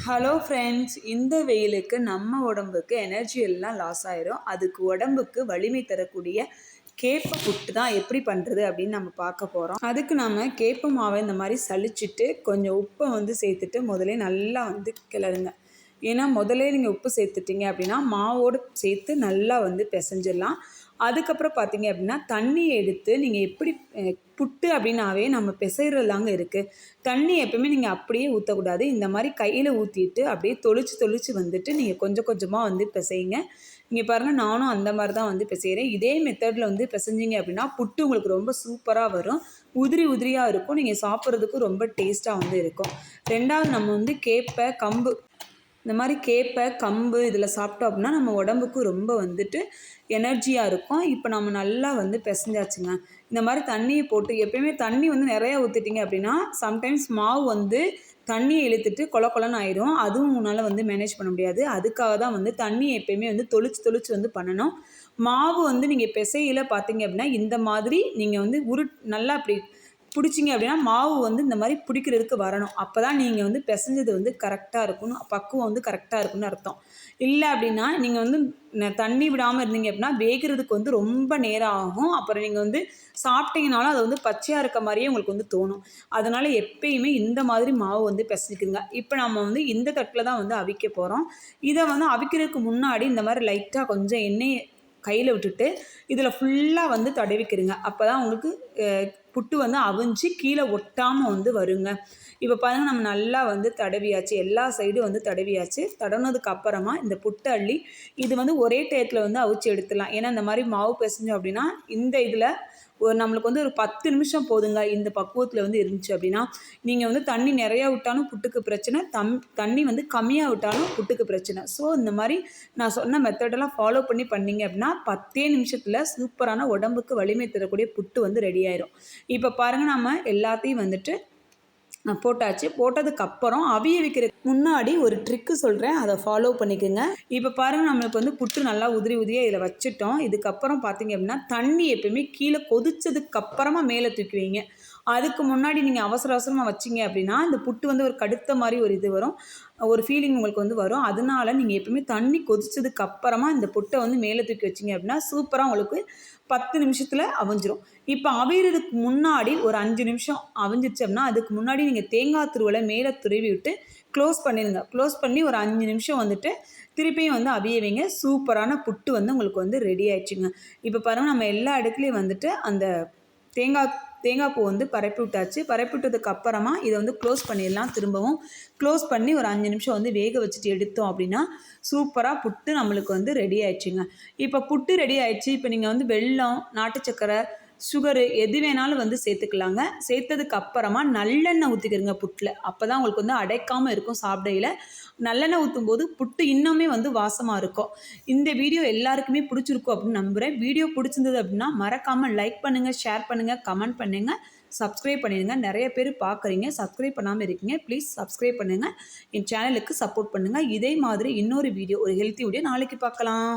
Hello friends இந்த வெயிலுக்கு நம்ம உடம்புக்கு எனர்ஜி எல்லாம் லாஸ் ஆயிரும். அதுக்கு உடம்புக்கு வலிமை தரக்கூடிய கேப்ப புட்டு தான் எப்படி பண்ணுறது அப்படின்னு நம்ம பார்க்க போகிறோம் அதுக்கு நம்ம கேப்ப மாவை இந்த மாதிரி சளிச்சிட்டு கொஞ்சம் உப்பை வந்து சேர்த்துட்டு முதலே நல்லா வந்து கிளறுங்க. ஏன்னா முதலே நீங்கள் உப்பு சேர்த்துட்டீங்க அப்படின்னா மாவோடு சேர்த்து நல்லா வந்து பிசைஞ்சிடலாம். அதுக்கப்புறம் பார்த்தீங்க அப்படின்னா தண்ணியை எடுத்து நீங்கள் எப்படி புட்டு அப்படின்னாவே நம்ம பிசைறதாங்க இருக்குது தண்ணி எப்பவுமே நீங்கள் அப்படியே ஊற்றக்கூடாது இந்த மாதிரி கையில் ஊற்றிட்டு அப்படியே தொளிச்சு தொளிச்சு வந்துட்டு நீங்கள் கொஞ்சம் கொஞ்சமாக வந்து பிசைங்க இங்கே பாருங்கள் நானும் அந்த மாதிரி தான் வந்து பிசைகிறேன் இதே மெத்தடில் வந்து பிசைஞ்சிங்க அப்படின்னா புட்டு உங்களுக்கு ரொம்ப சூப்பராக வரும். உதிரி உதிரியாக இருக்கும். நீங்கள் சாப்பிட்றதுக்கும் ரொம்ப டேஸ்ட்டாக வந்து இருக்கும். ரெண்டாவது நம்ம வந்து கேப்பை கம்பு இந்த மாதிரி கேப்பை கம்பு இதில் சாப்பிட்டோம் அப்படின்னா நம்ம உடம்புக்கு ரொம்ப வந்துட்டு எனர்ஜியாக இருக்கும். இப்போ நம்ம நல்லா வந்து பிசைஞ்சாச்சுங்க. இந்த மாதிரி தண்ணியை போட்டு எப்பயுமே தண்ணி வந்து நிறையா ஊற்றிட்டிங்க அப்படின்னா சம்டைம்ஸ் மாவு வந்து தண்ணியை இழுத்துட்டு கொல கொலன்னு ஆயிரும். அதுவும் உன்னால் வந்து மேனேஜ் பண்ண முடியாது. அதுக்காக தான் வந்து தண்ணியை எப்பயுமே வந்து தொளிச்சு தொளிச்சு வந்து பண்ணணும். மாவு வந்து நீங்கள் பிசையில் பார்த்தீங்க அப்படின்னா இந்த மாதிரி நீங்கள் வந்து உரு நல்லா அப்படி பிடிச்சிங்க அப்படின்னா மாவு வந்து இந்த மாதிரி பிடிக்கிறதுக்கு வரணும். அப்போ தான் நீங்கள் வந்து பிசைஞ்சது வந்து கரெக்டாக இருக்கும்னு பக்குவம் வந்து கரெக்டாக இருக்குன்னு அர்த்தம். இல்லை அப்படின்னா நீங்கள் வந்து தண்ணி விடாமல் இருந்தீங்க அப்படின்னா வேகிறதுக்கு வந்து ரொம்ப நேரம் ஆகும். அப்புறம் நீங்கள் வந்து சாப்பிட்டீங்கனாலும் அது வந்து பச்சையாக இருக்க மாதிரியே உங்களுக்கு வந்து தோணும். அதனால் எப்பயுமே இந்த மாதிரி மாவு வந்து பிசைக்குங்க இப்போ நம்ம வந்து இந்த தட்டில் தான் வந்து அவிக்க போகிறோம் இதை வந்து அவிக்கிறதுக்கு முன்னாடி இந்த மாதிரி லைட்டாக கொஞ்சம் எண்ணெய் கையில் விட்டுட்டு இதில் ஃபுல்லாக வந்து தடவிக்கிறீங்க அப்போ தான் உங்களுக்கு புட்டு வந்து அவிஞ்சு கீழே ஒட்டாமல் வந்து வருங்க. இப்போ பாருங்கள் நம்ம நல்லா வந்து தடவியாச்சு. எல்லா சைடும் வந்து தடவியாச்சு. தடவுனதுக்கு அப்புறமா இந்த புட்டு அள்ளி இது வந்து ஒரே டயத்தில் வந்து அவிச்சு எடுத்துடலாம். ஏன்னா இந்த மாதிரி மாவு பிசைஞ்சோம் அப்படின்னா இந்த இதில் ஒரு நம்மளுக்கு வந்து ஒரு பத்து நிமிஷம் போதுங்க இந்த பக்குவத்தில் வந்து இருந்துச்சு அப்படின்னா நீங்கள் வந்து தண்ணி நிறையா விட்டாலும் புட்டுக்கு பிரச்சனை தம் தண்ணி வந்து கம்மியாக விட்டாலும் புட்டுக்கு பிரச்சனை. ஸோ இந்த மாதிரி நான் சொன்ன மெத்தடெல்லாம் ஃபாலோ பண்ணி பண்ணீங்க அப்படின்னா பத்தே நிமிஷத்தில் சூப்பரான உடம்புக்கு வலிமை தரக்கூடிய புட்டு வந்து ரெடி ஆயிரும். இப்போ பாருங்கள் நம்ம எல்லாத்தையும் வந்துட்டு போட்டாச்சு. போட்டதுக்கப்புறம் அவிய வைக்கிற முன்னாடி ஒரு ட்ரிக்கு சொல்கிறேன் அதை ஃபாலோ பண்ணிக்கோங்க. இப்போ பாருங்கள் நம்மளுக்கு வந்து புட்டு நல்லா உதிரி உதிரியாக இதில் வச்சுட்டோம். இதுக்கப்புறம் பார்த்தீங்க அப்படின்னா தண்ணி எப்பயுமே கீழே கொதிச்சதுக்கப்புறமா மேலே தூக்கி வைங்க அதுக்கு முன்னாடி நீங்கள் அவசர அவசரமாக வச்சிங்க அப்படின்னா இந்த புட்டு வந்து ஒரு கடுத்த மாதிரி ஒரு இது வரும். ஒரு ஃபீலிங் உங்களுக்கு வந்து வரும். அதனால நீங்கள் எப்பவுமே தண்ணி கொதிச்சதுக்கு அப்புறமா இந்த புட்டை வந்து மேலே தூக்கி வச்சிங்க அப்படின்னா சூப்பராக உங்களுக்கு பத்து நிமிஷத்தில் அவிஞ்சிரும். இப்போ அவிகிறதுக்கு முன்னாடி ஒரு அஞ்சு நிமிஷம் அவிஞ்சிருச்சு அப்படின்னா அதுக்கு முன்னாடி நீங்கள் தேங்காய் துருவலை மேலே துருவி விட்டு க்ளோஸ் பண்ணிடுங்க க்ளோஸ் பண்ணி ஒரு அஞ்சு நிமிஷம் வந்துட்டு திருப்பியும் வந்து அவிய வைங்க. சூப்பரான புட்டு வந்து உங்களுக்கு வந்து ரெடி ஆயிடுச்சுங்க. இப்போ பாருங்கள் நம்ம எல்லா இடத்துலையும் வந்துட்டு அந்த தேங்காய் தேங்காய் பூ வந்து பரப்பி விட்டாச்சு. பரப்பி விட்டதுக்கு அப்புறமா இதை வந்து க்ளோஸ் பண்ணிடலாம் திரும்பவும். க்ளோஸ் பண்ணி ஒரு அஞ்சு நிமிஷம் வந்து வேக வச்சுட்டு எடுத்தோம் அப்படின்னா சூப்பராக புட்டு நம்மளுக்கு வந்து ரெடி ஆயிடுச்சுங்க. இப்போ புட்டு ரெடி ஆயிடுச்சு. இப்போ நீங்கள் வந்து வெள்ளம் நாட்டு சக்கரை சுகரு எது வேணாலும் வந்து சேர்த்துக்கலாங்க. சேர்த்ததுக்கு அப்புறமா நல்லெண்ணெய் ஊற்றிக்கிறங்க புட்டில். அப்போ தான் உங்களுக்கு வந்து அடைக்காமல் இருக்கும் சாப்பிடையில். நல்லெண்ணெய் ஊற்றும் போது புட்டு இன்னுமே வந்து வாசமாக இருக்கும். இந்த வீடியோ எல்லாருக்குமே பிடிச்சிருக்கும் அப்படின்னு நம்புகிறேன் வீடியோ பிடிச்சிருந்தது அப்படின்னா மறக்காமல் லைக் பண்ணுங்கள் ஷேர் பண்ணுங்கள் கமெண்ட் பண்ணுங்கள் சப்ஸ்கிரைப் பண்ணிடுங்க. நிறைய பேர் பார்க்குறீங்க. சப்ஸ்கிரைப் பண்ணாமல் இருக்கீங்க. ப்ளீஸ் சப்ஸ்கிரைப் பண்ணுங்கள் என் சேனலுக்கு சப்போர்ட் பண்ணுங்கள் இதே மாதிரி இன்னொரு வீடியோ ஒரு ஹெல்த்தி வீடியோ நாளைக்கு பார்க்கலாம்.